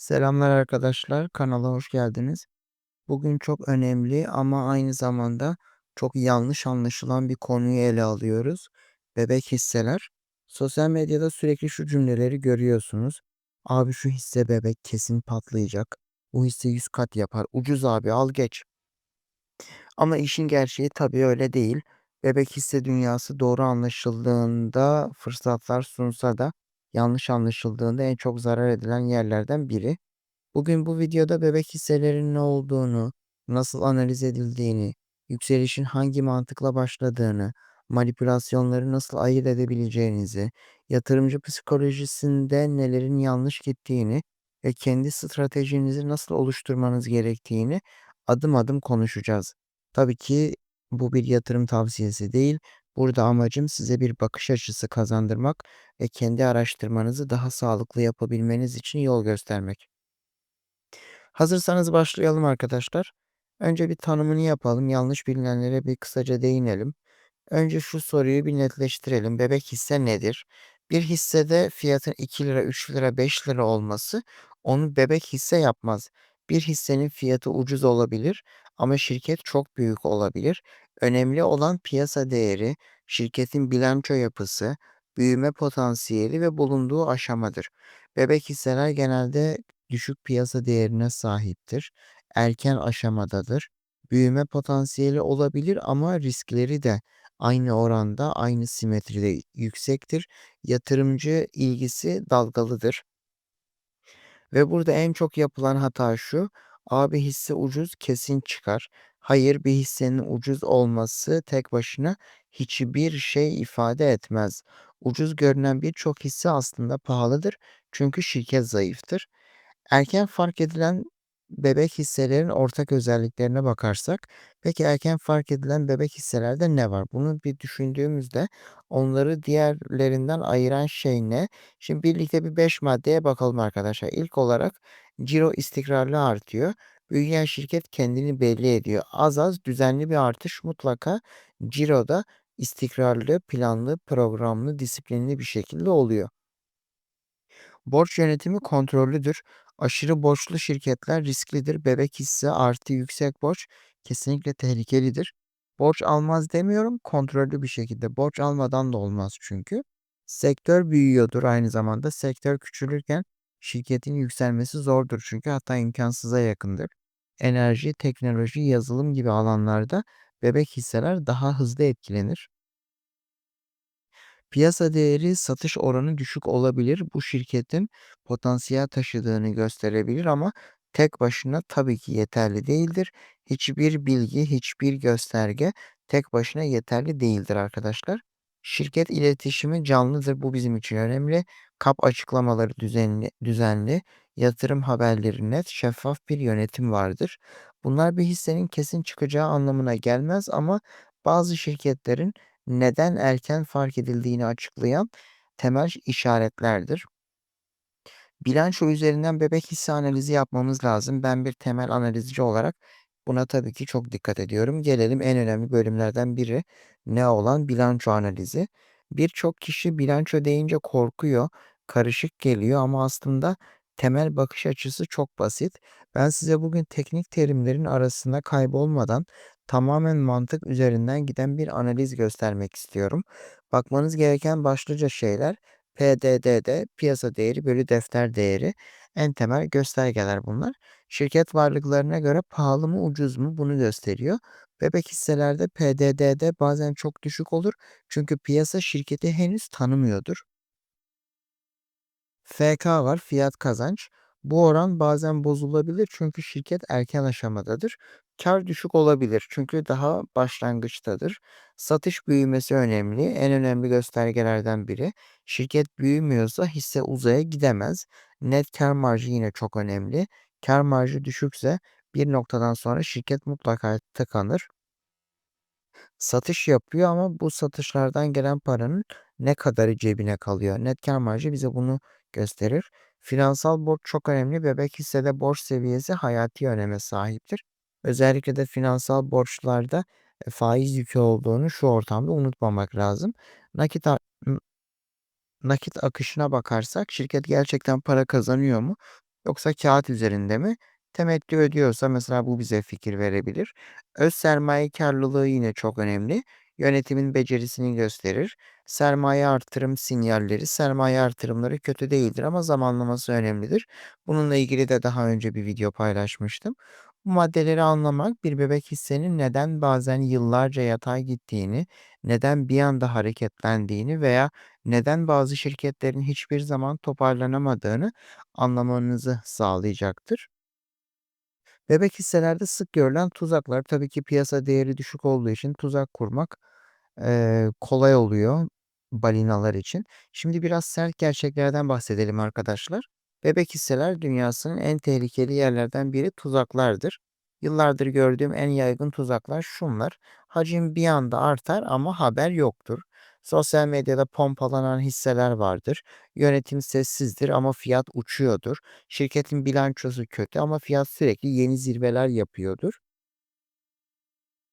Selamlar arkadaşlar, kanala hoş geldiniz. Bugün çok önemli ama aynı zamanda çok yanlış anlaşılan bir konuyu ele alıyoruz. Bebek hisseler. Sosyal medyada sürekli şu cümleleri görüyorsunuz. Abi şu hisse bebek kesin patlayacak. Bu hisse 100 kat yapar. Ucuz abi al geç. Ama işin gerçeği tabii öyle değil. Bebek hisse dünyası doğru anlaşıldığında fırsatlar sunsa da yanlış anlaşıldığında en çok zarar edilen yerlerden biri. Bugün bu videoda bebek hisselerinin ne olduğunu, nasıl analiz edildiğini, yükselişin hangi mantıkla başladığını, manipülasyonları nasıl ayırt edebileceğinizi, yatırımcı psikolojisinde nelerin yanlış gittiğini ve kendi stratejinizi nasıl oluşturmanız gerektiğini adım adım konuşacağız. Tabii ki bu bir yatırım tavsiyesi değil. Burada amacım size bir bakış açısı kazandırmak ve kendi araştırmanızı daha sağlıklı yapabilmeniz için yol göstermek. Hazırsanız başlayalım arkadaşlar. Önce bir tanımını yapalım. Yanlış bilinenlere bir kısaca değinelim. Önce şu soruyu bir netleştirelim. Bebek hisse nedir? Bir hissede fiyatın 2 lira, 3 lira, 5 lira olması onu bebek hisse yapmaz. Bir hissenin fiyatı ucuz olabilir ama şirket çok büyük olabilir. Önemli olan piyasa değeri, şirketin bilanço yapısı, büyüme potansiyeli ve bulunduğu aşamadır. Bebek hisseler genelde düşük piyasa değerine sahiptir. Erken aşamadadır. Büyüme potansiyeli olabilir ama riskleri de aynı oranda, aynı simetride yüksektir. Yatırımcı ilgisi dalgalıdır. Ve burada en çok yapılan hata şu. Abi hisse ucuz kesin çıkar. Hayır bir hissenin ucuz olması tek başına hiçbir şey ifade etmez. Ucuz görünen birçok hisse aslında pahalıdır. Çünkü şirket zayıftır. Erken fark edilen bebek hisselerin ortak özelliklerine bakarsak, peki erken fark edilen bebek hisselerde ne var? Bunu bir düşündüğümüzde onları diğerlerinden ayıran şey ne? Şimdi birlikte bir 5 maddeye bakalım arkadaşlar. İlk olarak ciro istikrarlı artıyor. Büyüyen şirket kendini belli ediyor. Az az düzenli bir artış mutlaka ciroda istikrarlı, planlı, programlı, disiplinli bir şekilde oluyor. Borç yönetimi kontrollüdür. Aşırı borçlu şirketler risklidir. Bebek hisse artı yüksek borç kesinlikle tehlikelidir. Borç almaz demiyorum, kontrollü bir şekilde. Borç almadan da olmaz çünkü. Sektör büyüyordur aynı zamanda. Sektör küçülürken şirketin yükselmesi zordur çünkü hatta imkansıza yakındır. Enerji, teknoloji, yazılım gibi alanlarda bebek hisseler daha hızlı etkilenir. Piyasa değeri, satış oranı düşük olabilir. Bu şirketin potansiyel taşıdığını gösterebilir ama tek başına tabii ki yeterli değildir. Hiçbir bilgi, hiçbir gösterge tek başına yeterli değildir arkadaşlar. Şirket iletişimi canlıdır. Bu bizim için önemli. Kap açıklamaları düzenli, düzenli, yatırım haberleri net, şeffaf bir yönetim vardır. Bunlar bir hissenin kesin çıkacağı anlamına gelmez ama bazı şirketlerin neden erken fark edildiğini açıklayan temel işaretlerdir. Bilanço üzerinden bebek hisse analizi yapmamız lazım. Ben bir temel analizci olarak buna tabii ki çok dikkat ediyorum. Gelelim en önemli bölümlerden biri ne olan bilanço analizi. Birçok kişi bilanço deyince korkuyor, karışık geliyor ama aslında temel bakış açısı çok basit. Ben size bugün teknik terimlerin arasında kaybolmadan tamamen mantık üzerinden giden bir analiz göstermek istiyorum. Bakmanız gereken başlıca şeyler PDD'de piyasa değeri bölü defter değeri en temel göstergeler bunlar. Şirket varlıklarına göre pahalı mı ucuz mu bunu gösteriyor. Bebek hisselerde PDD'de bazen çok düşük olur çünkü piyasa şirketi henüz tanımıyordur. FK var, fiyat kazanç. Bu oran bazen bozulabilir çünkü şirket erken aşamadadır. Kar düşük olabilir çünkü daha başlangıçtadır. Satış büyümesi önemli. En önemli göstergelerden biri. Şirket büyümüyorsa hisse uzaya gidemez. Net kar marjı yine çok önemli. Kar marjı düşükse bir noktadan sonra şirket mutlaka tıkanır satış yapıyor ama bu satışlardan gelen paranın ne kadarı cebine kalıyor? Net kâr marjı bize bunu gösterir. Finansal borç çok önemli. Bebek hissede borç seviyesi hayati öneme sahiptir. Özellikle de finansal borçlarda e, faiz yükü olduğunu şu ortamda unutmamak lazım. Nakit nakit akışına bakarsak şirket gerçekten para kazanıyor mu? yoksa kağıt üzerinde mi? Temettü ödüyorsa mesela bu bize fikir verebilir. Öz sermayekârlılığı yine çok önemli. Yönetimin becerisini gösterir. Sermaye artırım sinyalleri, sermaye artırımları kötü değildir ama zamanlaması önemlidir. Bununla ilgili de daha önce bir video paylaşmıştım. Bu maddeleri anlamak bir bebek hissenin neden bazen yıllarca yatay gittiğini, neden bir anda hareketlendiğini veya neden bazı şirketlerin hiçbir zaman toparlanamadığını anlamanızı sağlayacaktır. Bebek hisselerde sık görülen tuzaklar tabii ki piyasa değeri düşük olduğu için tuzak kurmak eee, kolay oluyor balinalar için. Şimdi biraz sert gerçeklerden bahsedelim arkadaşlar. Bebek hisseler dünyasının en tehlikeli yerlerden biri tuzaklardır. Yıllardır gördüğüm en yaygın tuzaklar şunlar. Hacim bir anda artar ama haber yoktur. Sosyal medyada pompalanan hisseler vardır. Yönetim sessizdir ama fiyat uçuyordur. Şirketin bilançosu kötü ama fiyat sürekli yeni zirveler yapıyordur.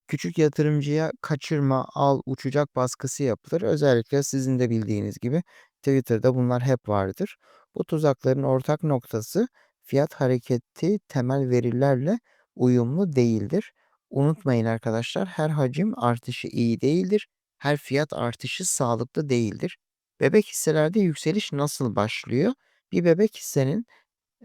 Küçük yatırımcıya kaçırma, al, uçacak baskısı yapılır. Özellikle sizin de bildiğiniz gibi Twitter'da bunlar hep vardır. Bu tuzakların ortak noktası fiyat hareketi temel verilerle uyumlu değildir. Unutmayın arkadaşlar her hacim artışı iyi değildir. Her fiyat artışı sağlıklı değildir. Bebek hisselerde yükseliş nasıl başlıyor? Bir bebek hissenin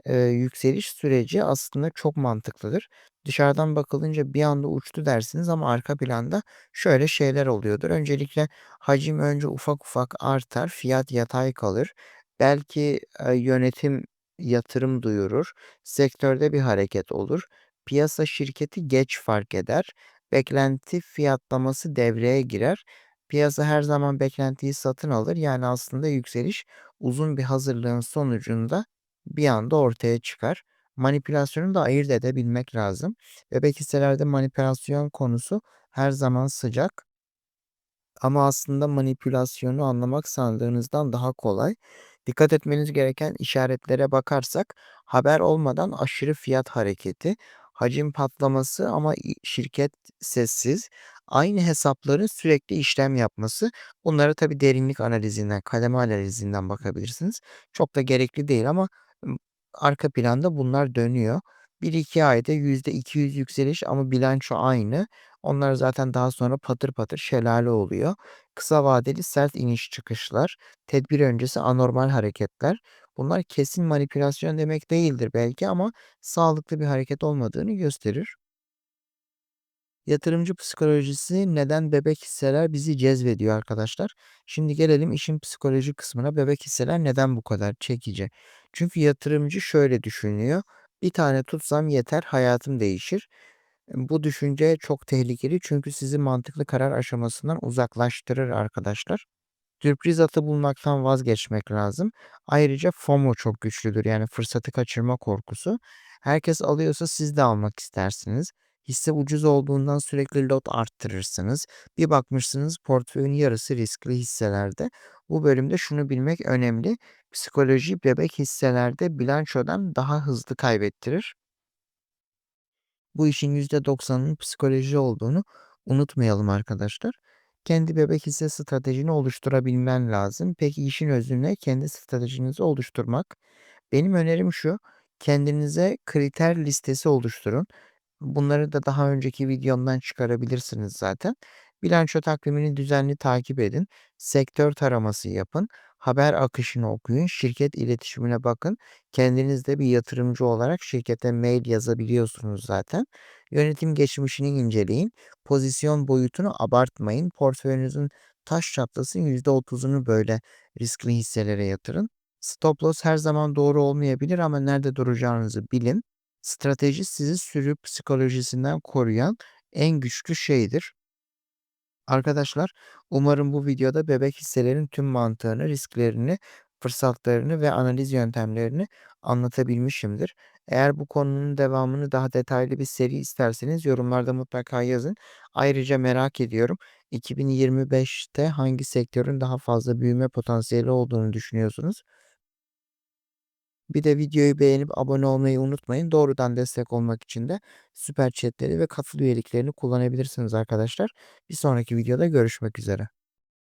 Eee, yükseliş süreci aslında çok mantıklıdır. Dışarıdan bakılınca bir anda uçtu dersiniz ama arka planda şöyle şeyler oluyordur. Öncelikle hacim önce ufak ufak artar, fiyat yatay kalır. Belki, eee, yönetim yatırım duyurur, sektörde bir hareket olur. Piyasa şirketi geç fark eder. Beklenti fiyatlaması devreye girer. Piyasa her zaman beklentiyi satın alır. Yani aslında yükseliş uzun bir hazırlığın sonucunda bir anda ortaya çıkar. Manipülasyonu da ayırt edebilmek lazım. Bebek hisselerde manipülasyon konusu her zaman sıcak. Ama aslında manipülasyonu anlamak sandığınızdan daha kolay. Dikkat etmeniz gereken işaretlere bakarsak haber olmadan aşırı fiyat hareketi, hacim patlaması ama şirket sessiz, aynı hesapların sürekli işlem yapması. Bunlara tabii derinlik analizinden, kademe analizinden bakabilirsiniz. Çok da gerekli değil ama arka planda bunlar dönüyor. Bir iki ayda %200 yükseliş ama bilanço aynı. Onlar zaten daha sonra patır patır şelale oluyor. Kısa vadeli sert iniş çıkışlar, tedbir öncesi anormal hareketler. Bunlar kesin manipülasyon demek değildir belki ama sağlıklı bir hareket olmadığını gösterir. Yatırımcı psikolojisi neden bebek hisseler bizi cezbediyor arkadaşlar? Şimdi gelelim işin psikoloji kısmına. Bebek hisseler neden bu kadar çekici? Çünkü yatırımcı şöyle düşünüyor. Bir tane tutsam yeter, hayatım değişir. Bu düşünce çok tehlikeli çünkü sizi mantıklı karar aşamasından uzaklaştırır arkadaşlar. Sürpriz atı bulmaktan vazgeçmek lazım. Ayrıca FOMO çok güçlüdür yani fırsatı kaçırma korkusu. Herkes alıyorsa siz de almak istersiniz. Hisse ucuz olduğundan sürekli lot arttırırsınız. Bir bakmışsınız portföyün yarısı riskli hisselerde. Bu bölümde şunu bilmek önemli. Psikoloji bebek hisselerde bilançodan daha hızlı kaybettirir. Bu işin %90'ının psikoloji olduğunu unutmayalım arkadaşlar. Kendi bebek hisse stratejini oluşturabilmen lazım. Peki işin özü ne? Kendi stratejinizi oluşturmak. Benim önerim şu. Kendinize kriter listesi oluşturun. Bunları da daha önceki videomdan çıkarabilirsiniz zaten. Bilanço takvimini düzenli takip edin. Sektör taraması yapın. Haber akışını okuyun. Şirket iletişimine bakın. Kendiniz de bir yatırımcı olarak şirkete mail yazabiliyorsunuz zaten. Yönetim geçmişini inceleyin. Pozisyon boyutunu abartmayın. Portföyünüzün taş çatlasın %30'unu böyle riskli hisselere yatırın. Stop loss her zaman doğru olmayabilir ama nerede duracağınızı bilin. Strateji sizi sürü psikolojisinden koruyan en güçlü şeydir. Arkadaşlar, umarım bu videoda bebek hisselerin tüm mantığını, risklerini, fırsatlarını ve analiz yöntemlerini anlatabilmişimdir. Eğer bu konunun devamını daha detaylı bir seri isterseniz yorumlarda mutlaka yazın. Ayrıca merak ediyorum 2025'te hangi sektörün daha fazla büyüme potansiyeli olduğunu düşünüyorsunuz? Bir de videoyu beğenip abone olmayı unutmayın. Doğrudan destek olmak için de süper chatleri ve katıl üyeliklerini kullanabilirsiniz arkadaşlar. Bir sonraki videoda görüşmek üzere.